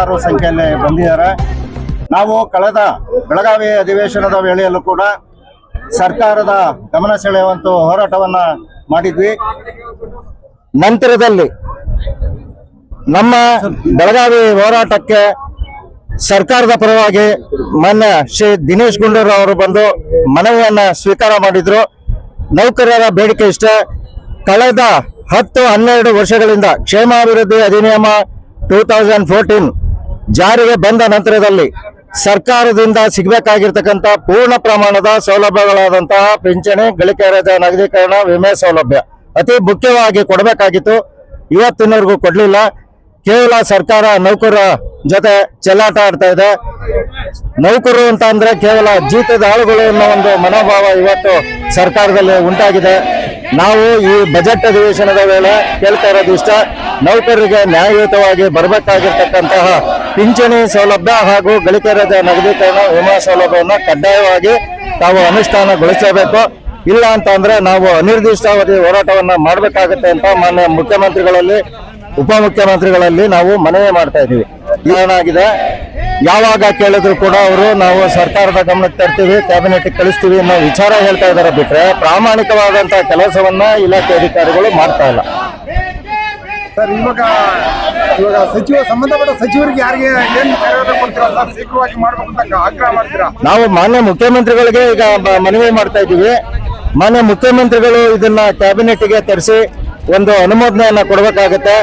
ಸಾವಿರಾರು ಸಂಖ್ಯೆಯಲ್ಲಿ ಬಂದಿದ್ದಾರೆ. ನಾವು ಕಳೆದ ಬೆಳಗಾವಿ ಅಧಿವೇಶನದ ವೇಳೆಯಲ್ಲೂ ಕೂಡ ಸರ್ಕಾರದ ಗಮನ ಸೆಳೆಯುವಂತ ಹೋರಾಟವನ್ನ ಮಾಡಿದ್ವಿ. ನಂತರದಲ್ಲಿ ನಮ್ಮ ಬೆಳಗಾವಿ ಹೋರಾಟಕ್ಕೆ ಸರ್ಕಾರದ ಪರವಾಗಿ ಮೊನ್ನೆ ಶ್ರೀ ದಿನೇಶ್ ಗುಂಡೂರಾವ್ ಅವರು ಬಂದು ಮನವಿಯನ್ನ ಸ್ವೀಕಾರ ಮಾಡಿದ್ರು. ನೌಕರರ ಬೇಡಿಕೆ ಇಷ್ಟ. ಕಳೆದ ಹತ್ತು ಹನ್ನೆರಡು ವರ್ಷಗಳಿಂದ ಕ್ಷೇಮಾಭಿವೃದ್ಧಿ ಅಧಿನಿಯಮ ಟೂ ತೌಸಂಡ್ ಫೋರ್ಟೀನ್ ಜಾರಿಗೆ ಬಂದ ನಂತರದಲ್ಲಿ ಸರ್ಕಾರದಿಂದ ಸಿಗಬೇಕಾಗಿರ್ತಕ್ಕಂಥ ಪೂರ್ಣ ಪ್ರಮಾಣದ ಸೌಲಭ್ಯಗಳಾದಂತಹ ಪಿಂಚಣಿ, ಗಳಿಕೆ ರಜಾ, ನಗದೀಕರಣ, ವಿಮೆ ಸೌಲಭ್ಯ ಅತಿ ಮುಖ್ಯವಾಗಿ ಕೊಡಬೇಕಾಗಿತ್ತು. ಇವತ್ತಿನವರೆಗೂ ಕೊಡಲಿಲ್ಲ. ಕೇವಲ ಸರ್ಕಾರ ನೌಕರರ ಜೊತೆ ಚೆಲ್ಲಾಟ ಆಡ್ತಾ ಇದೆ. ನೌಕರರು ಅಂತ ಅಂದ್ರೆ ಕೇವಲ ಜೀತದ ಆಳುಗಳು ಅನ್ನೋ ಒಂದು ಮನೋಭಾವ ಇವತ್ತು ಸರ್ಕಾರದಲ್ಲಿ ಉಂಟಾಗಿದೆ. ನಾವು ಈ ಬಜೆಟ್ ಅಧಿವೇಶನದ ವೇಳೆ ಕೇಳ್ತಾ ಇರೋದು ಇಷ್ಟ. ನೌಕರರಿಗೆ ನ್ಯಾಯಯುತವಾಗಿ ಬರಬೇಕಾಗಿರ್ತಕ್ಕಂತಹ ಪಿಂಚಣಿ ಸೌಲಭ್ಯ ಹಾಗೂ ಗಳಿಕೆ ರಜೆ ನಗದೀಕರಣ ವಿಮಾ ಸೌಲಭ್ಯವನ್ನು ಕಡ್ಡಾಯವಾಗಿ ತಾವು ಅನುಷ್ಠಾನಗೊಳಿಸಬೇಕು. ಇಲ್ಲ ಅಂತ ಅಂದ್ರೆ ನಾವು ಅನಿರ್ದಿಷ್ಟಾವಧಿ ಹೋರಾಟವನ್ನ ಮಾಡಬೇಕಾಗುತ್ತೆ ಅಂತ ಮಾನ್ಯ ಮುಖ್ಯಮಂತ್ರಿಗಳಲ್ಲಿ, ಉಪಮುಖ್ಯಮಂತ್ರಿಗಳಲ್ಲಿ ನಾವು ಮನವಿ ಮಾಡ್ತಾ ಇದ್ದೀವಿ. ಏನಾಗಿದೆ ಯಾವಾಗ ಕೇಳಿದ್ರು ಕೂಡ ಅವರು ನಾವು ಸರ್ಕಾರದ ಗಮನಕ್ಕೆ ತರ್ತೀವಿ ಕ್ಯಾಬಿನೆಟ್ ಕಳಿಸ್ತೀವಿ ಅನ್ನೋ ವಿಚಾರ ಹೇಳ್ತಾ ಇದಾರೆ ಬಿಟ್ರೆ ಪ್ರಾಮಾಣಿಕವಾದಂತಹ ಕೆಲಸವನ್ನ ಇಲಾಖೆ ಅಧಿಕಾರಿಗಳು ಮಾಡ್ತಾ ಇಲ್ಲ. ಸರ್, ಇವಾಗ ಇವಾಗ ಸಚಿವ ಸಂಬಂಧಪಟ್ಟ ಸಚಿವರಿಗೆ ಯಾರಿಗೆ ಏನು ಸರ್? ಶೀಘ್ರವಾಗಿ ಮಾಡಬೇಕು ಅಂತ ಆಗ್ರಹ ಮಾಡ್ತೀರಾ? ನಾವು ಮಾನ್ಯ ಮುಖ್ಯಮಂತ್ರಿಗಳಿಗೆ ಈಗ ಮನವಿ ಮಾಡ್ತಾ ಇದ್ದೀವಿ. ಮಾನ್ಯ ಮುಖ್ಯಮಂತ್ರಿಗಳು ಇದನ್ನ ಕ್ಯಾಬಿನೆಟ್ಗೆ ತರಿಸಿ ಒಂದು ಅನುಮೋದನೆಯನ್ನ ಕೊಡಬೇಕಾಗತ್ತೆ.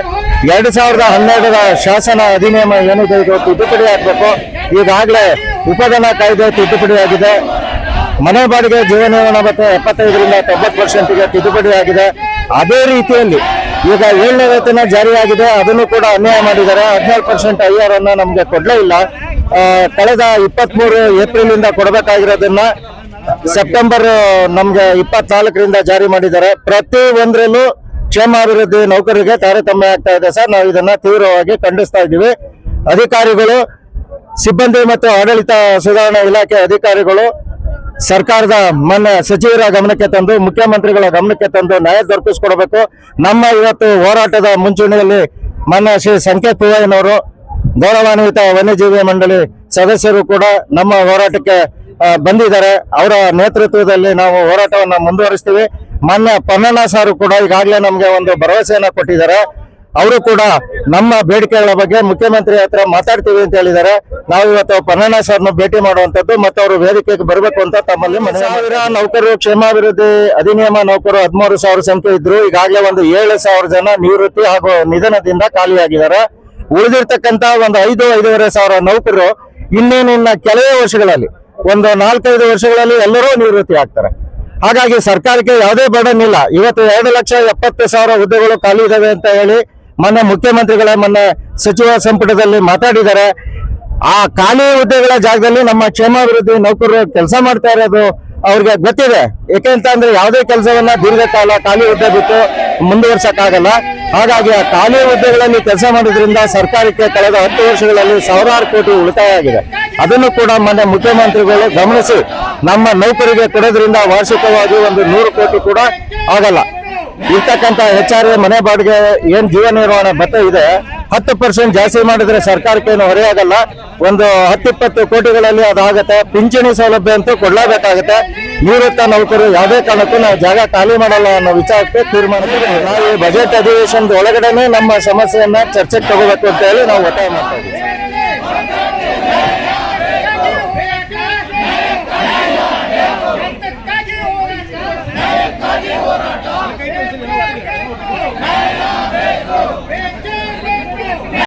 ಎರಡ್ ಸಾವಿರದ ಹನ್ನೆರಡರ ಶಾಸನ ಅಧಿನಿಯಮ ಏನಿದೆ ಇದು ತಿದ್ದುಪಡಿ ಆಗ್ಬೇಕು. ಈಗಾಗಲೇ ಉಪಧನ ಕಾಯ್ದೆ ತಿದ್ದುಪಡಿ ಆಗಿದೆ. ಮನೆ ಬಾಡಿಗೆ ಜೀವನ ಭತ್ಯೆ ಎಪ್ಪತ್ತೈದರಿಂದ ತೊಂಬತ್ತು ಪರ್ಸೆಂಟ್ಗೆ ತಿದ್ದುಪಡಿ ಆಗಿದೆ. ಅದೇ ರೀತಿಯಲ್ಲಿ ಈಗ ಏಳನೇ ವೇತನ ಜಾರಿಯಾಗಿದೆ, ಅದನ್ನು ಕೂಡ ಅನ್ಯಾಯ ಮಾಡಿದ್ದಾರೆ. ಹದಿನೇಳು ಪರ್ಸೆಂಟ್ ಐ ಆರ್ ಅನ್ನ ನಮ್ಗೆ ಕೊಡ್ಲೇ ಇಲ್ಲ. ಕಳೆದ ಇಪ್ಪತ್ಮೂರು ಏಪ್ರಿಲ್ ಇಂದ ಕೊಡಬೇಕಾಗಿರೋದನ್ನ ಸೆಪ್ಟೆಂಬರ್, ನಮ್ಗೆ ಇಪ್ಪತ್ನಾಲ್ಕರಿಂದ ಜಾರಿ ಮಾಡಿದ್ದಾರೆ. ಪ್ರತಿ ಒಂದರಲ್ಲೂ ಕ್ಷೇಮಾಭಿವೃದ್ಧಿ ನೌಕರರಿಗೆ ತಾರತಮ್ಯ ಆಗ್ತಾ ಇದೆ ಸರ್. ನಾವು ಇದನ್ನ ತೀವ್ರವಾಗಿ ಖಂಡಿಸ್ತಾ ಇದ್ದೀವಿ. ಅಧಿಕಾರಿಗಳು, ಸಿಬ್ಬಂದಿ ಮತ್ತು ಆಡಳಿತ ಸುಧಾರಣಾ ಇಲಾಖೆ ಅಧಿಕಾರಿಗಳು ಸರ್ಕಾರದ ಮಾನ್ಯ ಸಚಿವರ ಗಮನಕ್ಕೆ ತಂದು, ಮುಖ್ಯಮಂತ್ರಿಗಳ ಗಮನಕ್ಕೆ ತಂದು ನ್ಯಾಯ ದೊರಕಿಸ್ಕೊಡ್ಬೇಕು. ನಮ್ಮ ಇವತ್ತು ಹೋರಾಟದ ಮುಂಚೂಣಿಯಲ್ಲಿ ಮನ್ನ ಶ್ರೀ ಸಂಕೇತ್ ಪೂವಯ್ಯನವರು, ಗೌರವಾನ್ವಿತ ವನ್ಯಜೀವಿ ಮಂಡಳಿ ಸದಸ್ಯರು ಕೂಡ ನಮ್ಮ ಹೋರಾಟಕ್ಕೆ ಬಂದಿದ್ದಾರೆ. ಅವರ ನೇತೃತ್ವದಲ್ಲಿ ನಾವು ಹೋರಾಟವನ್ನು ಮುಂದುವರಿಸ್ತೀವಿ. ಮಾನ್ಯ ಪನ್ನಣ್ಣ ಸಾರು ಕೂಡ ಈಗಾಗಲೇ ನಮಗೆ ಒಂದು ಭರವಸೆಯನ್ನು ಕೊಟ್ಟಿದ್ದಾರೆ. ಅವರು ಕೂಡ ನಮ್ಮ ಬೇಡಿಕೆಗಳ ಬಗ್ಗೆ ಮುಖ್ಯಮಂತ್ರಿ ಹತ್ರ ಮಾತಾಡ್ತೀವಿ ಅಂತ ಹೇಳಿದ್ದಾರೆ. ನಾವು ಇವತ್ತು ಪನ್ನಣ್ಣ ಸರ್ನ ಭೇಟಿ ಮಾಡುವಂತದ್ದು ಮತ್ತು ಅವರು ವೇದಿಕೆಗೆ ಬರಬೇಕು ಅಂತ ತಮ್ಮಲ್ಲಿ ಸಾವಿರ ನೌಕರರು ಕ್ಷೇಮಾಭಿವೃದ್ಧಿ ಅಧಿನಿಯಮ ನೌಕರರು ಹದಿಮೂರು ಸಾವಿರ ಸಂಖ್ಯೆ ಇದ್ರು. ಈಗಾಗಲೇ ಒಂದು ಏಳು ಸಾವಿರ ಜನ ನಿವೃತ್ತಿ ಹಾಗೂ ನಿಧನದಿಂದ ಖಾಲಿಯಾಗಿದ್ದಾರೆ. ಉಳಿದಿರ್ತಕ್ಕಂತ ಒಂದು ಐದು ಐದೂವರೆ ಸಾವಿರ ನೌಕರರು ಇನ್ನೇನಿನ್ನ ಕೆಲವೇ ವರ್ಷಗಳಲ್ಲಿ ಒಂದು ನಾಲ್ಕೈದು ವರ್ಷಗಳಲ್ಲಿ ಎಲ್ಲರೂ ನಿವೃತ್ತಿ ಆಗ್ತಾರೆ. ಹಾಗಾಗಿ ಸರ್ಕಾರಕ್ಕೆ ಯಾವುದೇ ಬಡನ್ ಇಲ್ಲ ಇವತ್ತು ಎರಡು ಲಕ್ಷ ಎಪ್ಪತ್ತು ಸಾವಿರ ಹುದ್ದೆಗಳು ಖಾಲಿ ಇದಾವೆ ಅಂತ ಹೇಳಿ ಮೊನ್ನೆ ಮುಖ್ಯಮಂತ್ರಿಗಳ ಮೊನ್ನೆ ಸಚಿವ ಸಂಪುಟದಲ್ಲಿ ಮಾತಾಡಿದ್ದಾರೆ. ಆ ಖಾಲಿ ಹುದ್ದೆಗಳ ಜಾಗದಲ್ಲಿ ನಮ್ಮ ಕ್ಷೇಮಾಭಿವೃದ್ಧಿ ನೌಕರರು ಕೆಲಸ ಮಾಡ್ತಾ ಇರೋದು ಅವ್ರಿಗೆ ಗೊತ್ತಿದೆ. ಏಕೆಂತ ಅಂದ್ರೆ ಯಾವುದೇ ಕೆಲಸವನ್ನ ದೀರ್ಘಕಾಲ ಖಾಲಿ ಹುದ್ದೆ ಬಿಟ್ಟು ಮುಂದುವರ್ಸಕ್ಕಾಗಲ್ಲ. ಹಾಗಾಗಿ ಆ ಖಾಲಿ ಹುದ್ದೆಗಳಲ್ಲಿ ಕೆಲಸ ಮಾಡೋದ್ರಿಂದ ಸರ್ಕಾರಕ್ಕೆ ಕಳೆದ ಹತ್ತು ವರ್ಷಗಳಲ್ಲಿ ಸಾವಿರಾರು ಕೋಟಿ ಉಳಿತಾಯ ಆಗಿದೆ. ಅದನ್ನು ಕೂಡ ಮೊನ್ನೆ ಮುಖ್ಯಮಂತ್ರಿಗಳು ಗಮನಿಸಿ ನಮ್ಮ ನೌಕರಿಗೆ ಕೊಡೋದ್ರಿಂದ ವಾರ್ಷಿಕವಾಗಿ ಒಂದು ನೂರು ಕೋಟಿ ಕೂಡ ಆಗಲ್ಲ. ಇರ್ತಕ್ಕಂಥ ಎಚ್ ಆರ್ ಮನೆ ಬಾಡಿಗೆ ಏನ್ ಜೀವ ನಿರ್ವಹಣೆ ಭತ್ತ ಇದೆ, ಹತ್ತು ಪರ್ಸೆಂಟ್ ಜಾಸ್ತಿ ಮಾಡಿದ್ರೆ ಸರ್ಕಾರಕ್ಕೆ ಏನು ಹೊರೆಯಾಗಲ್ಲ ಒಂದು ಹತ್ತಿಪ್ಪತ್ತು ಕೋಟಿಗಳಲ್ಲಿ ಅದಾಗತ್ತೆ ಪಿಂಚಣಿ ಸೌಲಭ್ಯ ಅಂತೂ ಕೊಡ್ಲೇಬೇಕಾಗತ್ತೆ. ನಿವೃತ್ತ ನೌಕರರು ಯಾವುದೇ ಕಾರಣಕ್ಕೂ ನಾವು ಜಾಗ ಖಾಲಿ ಮಾಡಲ್ಲ ಅನ್ನೋ ವಿಚಾರಕ್ಕೆ ತೀರ್ಮಾನ ನಾವು ಈ ಬಜೆಟ್ ಅಧಿವೇಶನದ ಒಳಗಡೆನೆ ನಮ್ಮ ಸಮಸ್ಯೆಯನ್ನ ಚರ್ಚೆಗೆ ತಗೋಬೇಕು ಅಂತ ಹೇಳಿ ನಾವು ಒತ್ತಾಯ ಮಾಡ್ತಾ